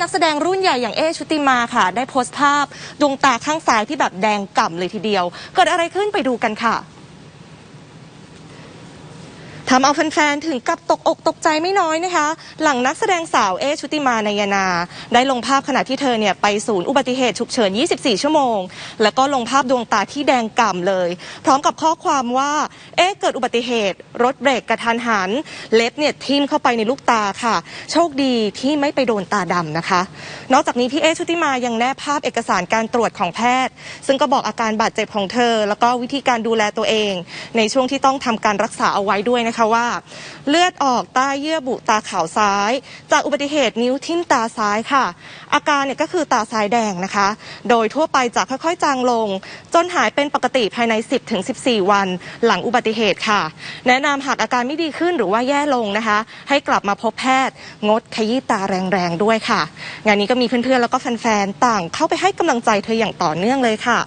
นักแสดงรุ่นใหญ่อย่างเอชุติมาค่ะ ได้โพสต์ภาพดวงตาข้างซ้ายที่แบบแดงก่ำเลยทีเดียว เกิดอะไรขึ้นไปดูกันค่ะำเอาแฟนๆถึงกับตกอกตกใจไม่น้อยนะคะ หลังนักแสดงสาวเอชุติมานายนา ได้ลงภาพขณะที่เธอเนี่ยไปศูนย์อุบัติเหตุฉุกเฉิน 24 ชั่วโมง แล้วก็ลงภาพดวงตาที่แดงก่ำเลย พร้อมกับข้อความว่าเอ๊ะเกิดอุบัติเหตุ รถเบรกกระทันหัน เล็บเนี่ยทิ่มเข้าไปในลูกตาค่ะ โชคดีที่ไม่ไปโดนตาดำนะคะ นอกจากนี้พี่เอชุติมายังแนบภาพเอกสารการตรวจของแพทย์ ซึ่งก็บอกอาการบาดเจ็บของเธอ แล้วก็วิธีการดูแลตัวเอง ในช่วงที่ต้องทำการรักษาเอาไว้ด้วยนะคะนะคะว่า เลือดออกใต้เยื่อบุตาขาวซ้าย จากอุบัติเหตุนิ้วทิ่มตาซ้ายค่ะ อาการเนี่ยก็คือตาซ้ายแดงนะคะ โดยทั่วไปจะค่อยๆ จางลง จนหายเป็นปกติภายใน 10-14 วัน หลังอุบัติเหตุค่ะ แนะนำหากอาการไม่ดีขึ้นหรือว่าแย่ลงนะคะ ให้กลับมาพบแพทย์ งดขยี้ตาแรงๆด้วยค่ะ งานนี้ก็มีเพื่อนๆแล้วก็แฟนๆต่างเข้าไปให้กำลังใจเธออย่างต่อเนื่องเลยค่ะ